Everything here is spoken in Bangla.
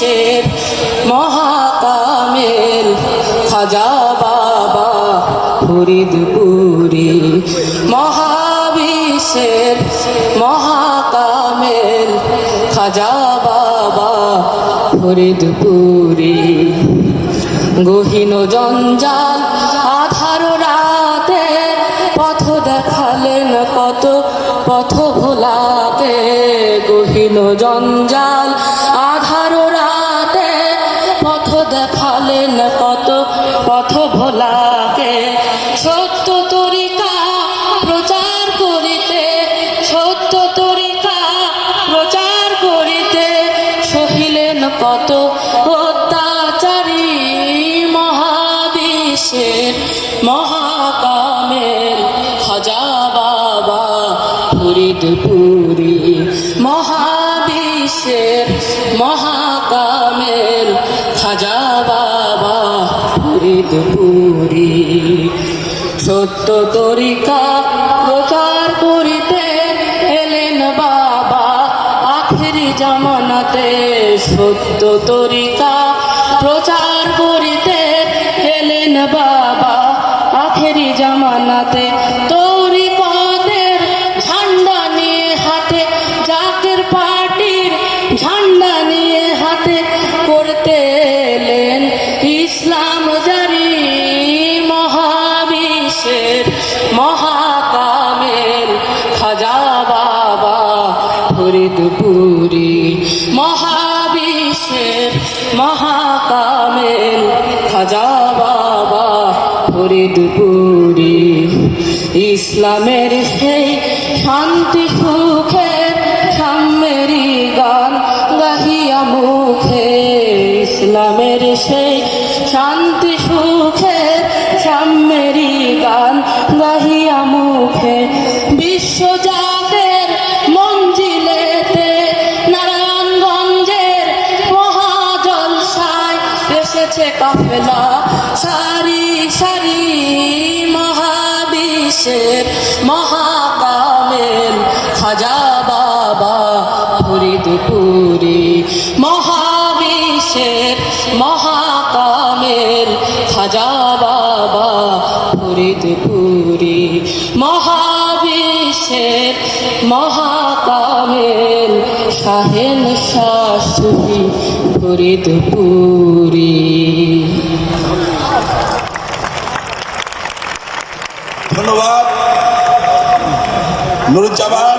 মহাবিশ্বের মহাকামেল খাজা বাবা ফরিদপুরি, মহাবিশ্বের মহাকামেল খাজা বাবা ফরিদপুরি। গহীন জঞ্জাল আধার রাতে পথ দেখালেন কত পথ ভোলাতে গহীন জঞ্জাল আধার কত অত্যাচারী মহাবিশ্বের মহাকামের খাজা বাবা ফরিদপুরি মহাবিশ্বের মহাকামের খাজা বাবা ফরিদপুরি। সত্য তরিকা প্রচার করিতে এলেন আখেরি জামানাতে সত্য তরিকা প্রচার করিতে এলেন বাবা। আখেরি জামানাতে তরিকতের ঝান্ডা নিয়ে হাতে জাকের পার্টির ঝান্ডা নিয়ে হাতে করতে এলেন ইসলাম জারি মহাবিশ্বের মহাকামের খাজা বাবা ফরিদপুরি। মহাবিশ্বের মহাকামের খাজা বাবা ফরিদপুরি ইসলামের সেই শান্তি সুখের সাম্যেরই গান গাহিয়া মুখে। ইসলামের সেই শান্তি সুখের সাম্যেরই গান গাহিয়া মুখে। বিশ্বজাতের কাফেলা সারি সারি মহাবিশ্বের মহাকামেল খাজা বাবা ফরিদপুরি। মহাবিশ্বের মহাকামেল খাজা বাবা ফরিদপুরি। মহাবিশ্বের মহাকামেল শাহেন শাশুড়ি ফরিদপুরি ধন্যবাদ। নুরুজ্জামান।